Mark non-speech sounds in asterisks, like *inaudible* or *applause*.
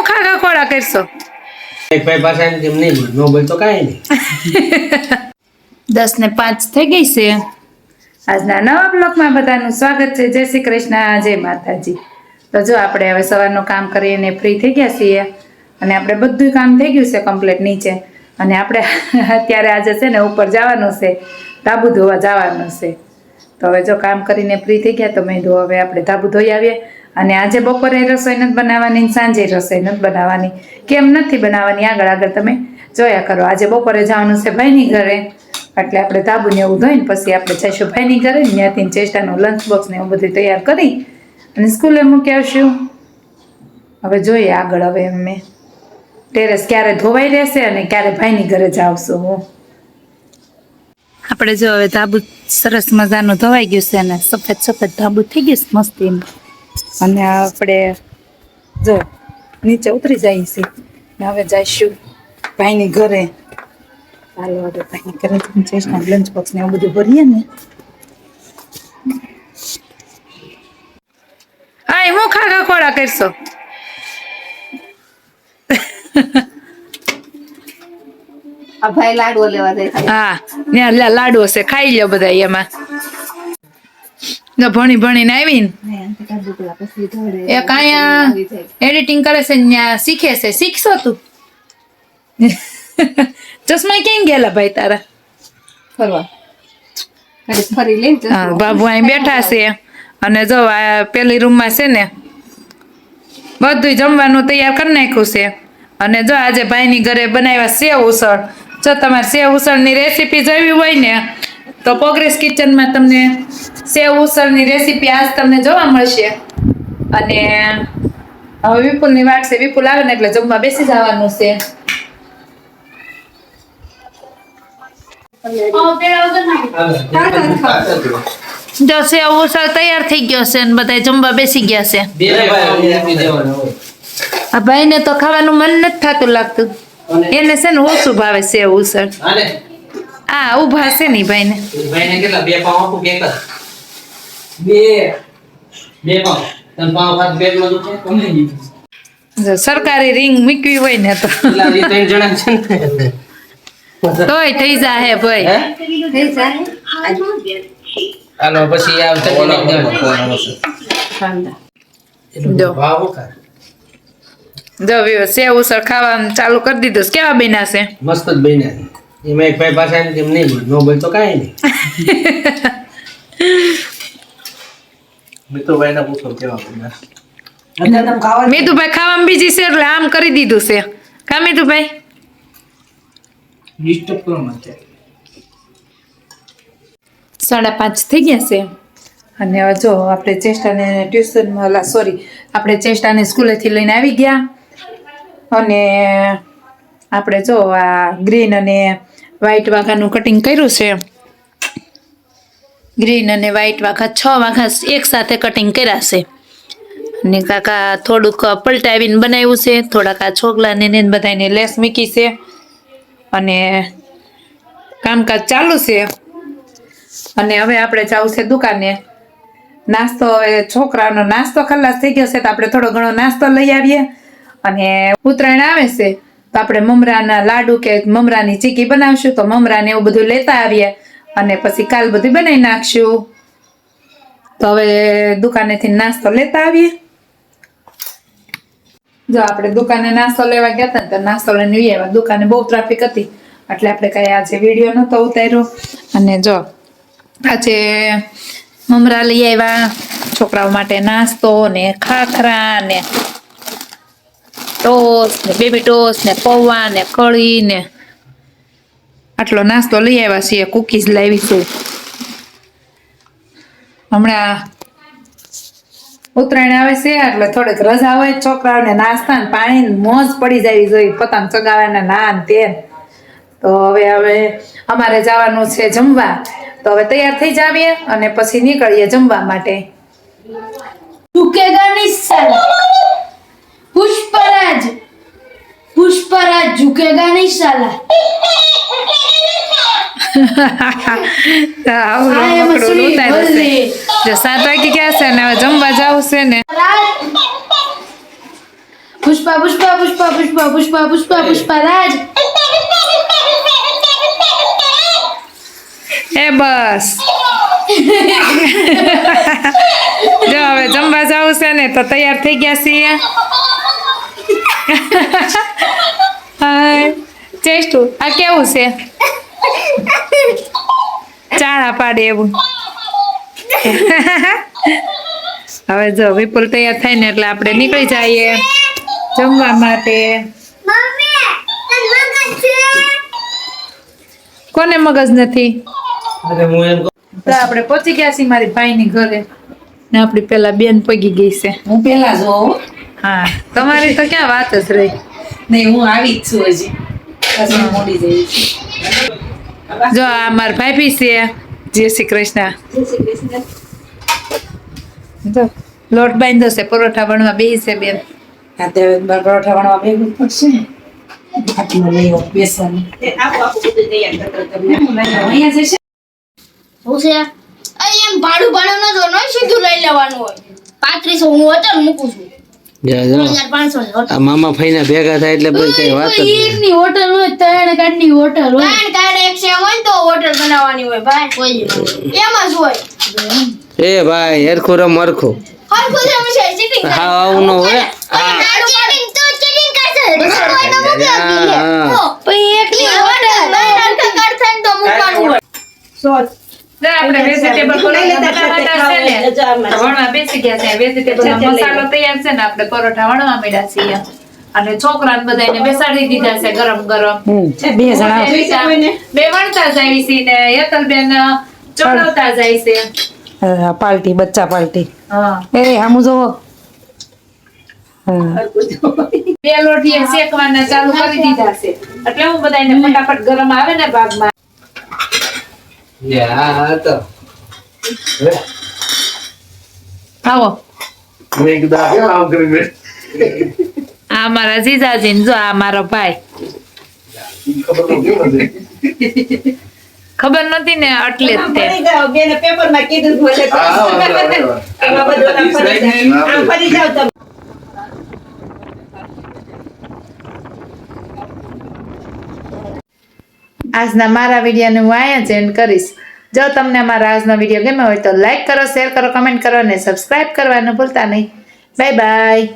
હું ખાખા ખોડા કરશો. એક ભાઈ પાસે એમ કેમ નહીં નો ન તો કાંઈ નહીં. *laughs* દસ ને પાંચ થઈ ગઈ છે. આજના નવા બ્લોકમાં બધાનું સ્વાગત છે. જય શ્રી કૃષ્ણ જય માતાજી. તો જો આપણે હવે સવારનું કામ કરીને ફ્રી થઈ ગયા છીએ અને આપણે બધું કામ થઈ ગયું છે કમ્પ્લીટ નીચે. અને આપણે *laughs* અત્યારે આજે છે ને ઉપર જવાનું છે. ધાબુ ધોવા જવાનું છે. તો હવે જો કામ કરીને ફ્રી થઈ ગયા તો મેં હવે આપણે ધાબુ ધોઈ આવીએ. અને આજે બપોરે રસોઈ નથી બનાવવાની સાંજે રસોઈ નથી બનાવવાની. કેમ નથી બનાવવાની? આગળ આગળ તમે જોયા કરો. આજે બપોરે જવાનું છે ભાઈની ઘરે. એટલે આપણે ધાબુ ને એવું ધોઈને પછી આપણે જઈશું ભાઈની ઘરે. ત્યાંથી ચેસ્ટાનું લંચ બોક્સ ને એવું બધું તૈયાર કરી અને સ્કૂલે મૂકી આવશું. હવે જોઈએ આગળ હવે અમે ટેરેસ ક્યારે ધોવાઈ રહેશે અને ક્યારે ભાઈની ઘરે જાવશું હું. આપણે જો હવે ધાબુ સરસ મજાનું ધોવાઈ ગયું છે અને સફેદ સફેદ ધાબુ થઈ ગયું મસ્તી અને આપણે જો નીચે ઉતરી જઈએ છીએ. ને હવે જઈશું ભાઈની ઘરે. ચાલો હવે ભાઈની ઘરે જઈશું. લંચ બોક્સ ને એવું બધું ભરીએ ને. હા હું ખાખા ખોળા કરશો? આ ભાઈ લાડવો લેવા જાય. હા લાડવો છે. ખાઈ લ્યો બધા એમાં. ભણી ભણીને આવીને એ અહીંયા એડિટિંગ કરે છે શીખે છે. શીખશો તું. *laughs* ચશ્મા ક્યાં ગયેલા ભાઈ તારા? ફરવા. ફરી બાબુ અહીં બેઠા છે. અને જો આ પેલી રૂમમાં છે ને બધું જમવાનું તૈયાર કરી નાખ્યું છે. અને જો આજે ભાઈની ઘરે બનાવ્યા સેવ ઉસળ. જો તમારે સેવ ઉસળની રેસીપી જોવી હોય ને તો પ્રોગ્રેસ કિચનમાં તમને સેવ ઉસળની રેસીપી આજ તમને જોવા મળશે. અને હવે વિપુલની વાત છે વિપુલ આવે ને એટલે જમવા બેસી જવાનું છે. જો સેવ ઉસળ તૈયાર થઈ ગયો છે ને બધા જમવા બેસી ગયા છે. આ ભાઈને તો ખાવાનું મન નથી થતું લાગતું. એને છે ને ઓછું ભાવે સેવ ઉસળ. હાલે આ ઊભા છે ને ભાઈને. ભાઈને કેટલા બે પાઉં આપું કે બે. બે પાઉં. તન પાઉં ભાત પેટમાં દુખે જો સરકારી રિંગ મૂકવી હોય ને તો. ત્રણ જણા છે ને. તોય થઈ જાહે ભાઈ. હે? થઈ જાય હાલો. પછી આ જો. ભાવ જો વિવો સેવ ઉસળ ખાવાનું ચાલુ કરી દીધું. કેવા બન્યા છે? મસ્ત જ બન્યા છે. એમાં એક ભાઈ પાસે એમ કેમ નહીં ન બોલ તો કાંઈ નહીં. મિત્રભાઈને પૂછો કેવા બન્યા મીતુભાઈ ખાવામાં બીજી છે એટલે આમ કરી દીધું છે. કા મીતુભાઈ? ડિસ્ટર્બ કરો માટે સાડા પાંચ થઈ ગયા છે. અને હવે જો આપણે ચેષ્ટાને ટ્યુશનમાં સોરી આપણે ચેષ્ટાને સ્કૂલેથી લઈને આવી ગયા. અને આપણે જો આ ગ્રીન અને વ્હાઈટ વાઘાનું કટિંગ કર્યું છે. ગ્રીન અને વ્હાઈટ વાઘા છ વાઘા એક સાથે કટિંગ કર્યા છે. અને કાકા થોડુંક પલટાવીને બનાવ્યું છે. થોડાક આ છોકલાને ને બધાને લેસ મૂકી છે. અને કામકાજ ચાલુ છે. અને હવે આપણે જવું છે દુકાને. નાસ્તો હવે છોકરાનો નાસ્તો ખલ્લાસ થઈ ગયો છે તો આપણે થોડો ઘણો નાસ્તો લઈ આવીએ. અને ઉત્તરાયણ આવે છે. આપણે મમરાના લાડુ કે મમરાની ચીકી બનાવશું, તો મમરાને એવું બધું લેતા આવીએ અને પછી કાલ બધું બનાવી નાખશું. તો હવે દુકાનેથી નાસ્તો લેતા આવીએ. જો આપણે દુકાને નાસ્તો લેવા ગયા હતા ને, તો નાસ્તો લઈને આવ્યા. દુકાને બહુ ટ્રાફિક હતી, એટલે આપણે કઈ આજે વીડિયો નતો ઉતાર્યો. અને જો, આજે મમરા લઈ આવ્યા છોકરાઓ માટે નાસ્તો ને ખાખરા ને ટોસ ને બેબી ટોસ ને પૌવા ને કળી ને આટલો નાસ્તો લઈ આવ્યા છીએ કુકીઝ લાવીશું. હમણાં ઉત્તરાયણ આવે છે એટલે થોડીક રજા હોય છોકરાઓને નાસ્તા ને પાણી મોજ પડી જવી જોઈએ પતંગ ચગાવવાના ના ને તે તો હવે હવે અમારે જવાનું છે જમવા. તો હવે તૈયાર થઈ જાવીએ અને પછી નીકળીએ જમવા માટે. નહીં સાલા પુષ્પા પુષ્પા પુષ્પા પુષ્પા પુષ્પા પુષ્પા રાજ. એ બસ. જો હવે જમવા જવું છે ને તો તૈયાર થઈ ગયા છીએ. ચેસ્ટુ આ કેવું છે? ચાળા પાડે એવું. હવે જો વિપુલ તૈયાર થાય ને એટલે આપણે નીકળી જઈએ જમવા માટે. કોને મગજ નથી? હું તો આપણે પહોંચી ગયા છીએ મારી ભાઈની ઘરે. ને આપણી પેલા બેન પગી ગઈ છે. હું પેલા જોઉં. હા તમારી તો ક્યાં વાત જ રહી? નહીં હું આવી જ છું હજી. પછી મોડી જઈ છું. જો આ મારા ભાભી છે જય શ્રી કૃષ્ણ. જો લોટ બાંધો છે પરોઠા વણવા બે છે બેન. હા તે પરોઠા વણવા બે પડશે ને. ભાડું ભાડું ન સીધું લઈ લેવાનું હોય. પાંત્રીસો હું હોટલ મૂકું છું. જા ફઈ ની હોટલ આ મામા ફઈના ભેગા થાય એટલે પછી કઈ વાત એકની હોટલ હોય ત્રણ કાર્ડની હોટલ હોય. ત્રણ કાર્ડ એક છે હોય તો હોટલ બનાવવાની હોય ભાઈ. કોઈ એમાં જ હોય. એ ભાઈ હરખું રમ હરખું. હરખું છે છે ચીટિંગ હા આવું ન હોય. હા ચીટિંગ તો ચીટિંગ કરશે હા. પછી એકની હોટલ ત્રણ હરખા કાર્ડ થાય ને તો મૂકવાનું હોય જો આપણે વેજીટેબલ પરોઠા બનાવવાના છે ને તો ગયા છે. વેજીટેબલ મસાલો તૈયાર છે ને આપણે પરોઠા વણવા મળ્યા છીએ. અને છોકરાને બધાને બેસાડી દીધા છે ગરમ ગરમ. બે જણા. બે વણતા જાય છે ને યતલબેન ચોડવતા જાય છે. હા, પાર્ટી બચ્ચા પાલટી. હા. એ આમું જોવો. બે લોટી શેકવાના ચાલુ કરી દીધા છે. એટલે હું બધાને ફટાફટ ગરમ આવે ને ભાગમાં. હા હા તો. આવો. મેં આ મારા જીજાજી ને જો આ મારો ભાઈ. ખબર નથી? ને એટલે જ તે. બેને કીધું ફરી જાવ આજના મારા વિડીયોને હું અહીંયા જ એન્ડ કરીશ. જો તમને અમારા આજનો વીડિયો ગમ્યો હોય તો લાઈક કરો શેર કરો કમેન્ટ કરો અને સબસ્ક્રાઈબ કરવાનું ભૂલતા નહીં. Bye bye